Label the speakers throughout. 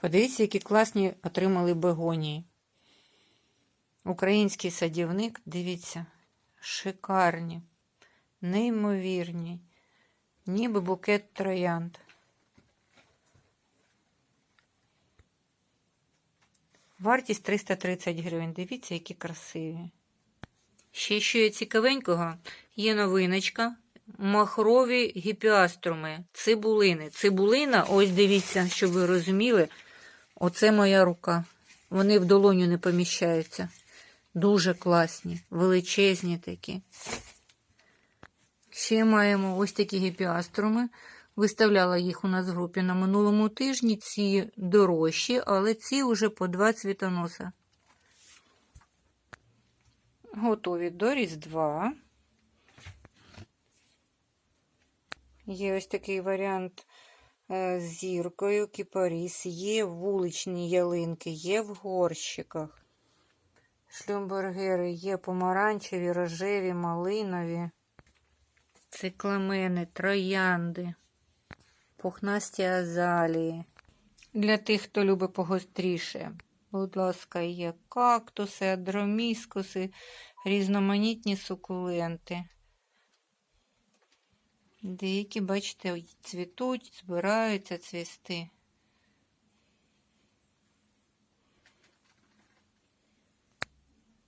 Speaker 1: Подивіться, які класні отримали бегонії. Український садівник, дивіться, шикарні, неймовірні, ніби букет троянд. Вартість 330 гривень. Дивіться, які красиві. Ще що є цікавенького, є новиночка. Махрові гіпіаструми, цибулини. Цибулина, ось дивіться, щоб ви розуміли, оце моя рука. Вони в долоню не поміщаються. Дуже класні, величезні такі. Ще маємо ось такі гіпіаструми. Виставляла їх у нас в групі на минулому тижні. Ці дорожчі, але ці вже по два цвітоноса. Готові до Різдва. Є ось такий варіант з зіркою, кіпаріс, є вуличні ялинки, є в горщиках. Шлюмбергери є помаранчеві, рожеві, малинові. Цикламени, троянди, пухнасті азалії. Для тих, хто любить погостріше. Будь ласка, є кактуси, адроміскуси, різноманітні сукуленти. Деякі, бачите, цвітуть, збираються цвісти.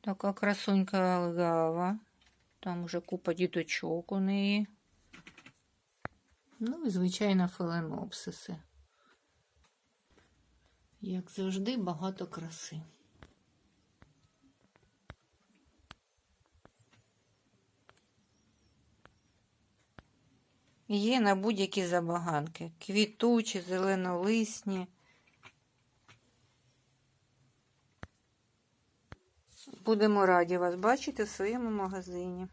Speaker 1: Така красунька алгава. Там уже купа діточок у неї. Ну і, звичайно, фаленопсиси. Як завжди, багато краси. Є на будь-які забаганки. Квітучі, зеленолисні. Будемо раді вас бачити в своєму магазині.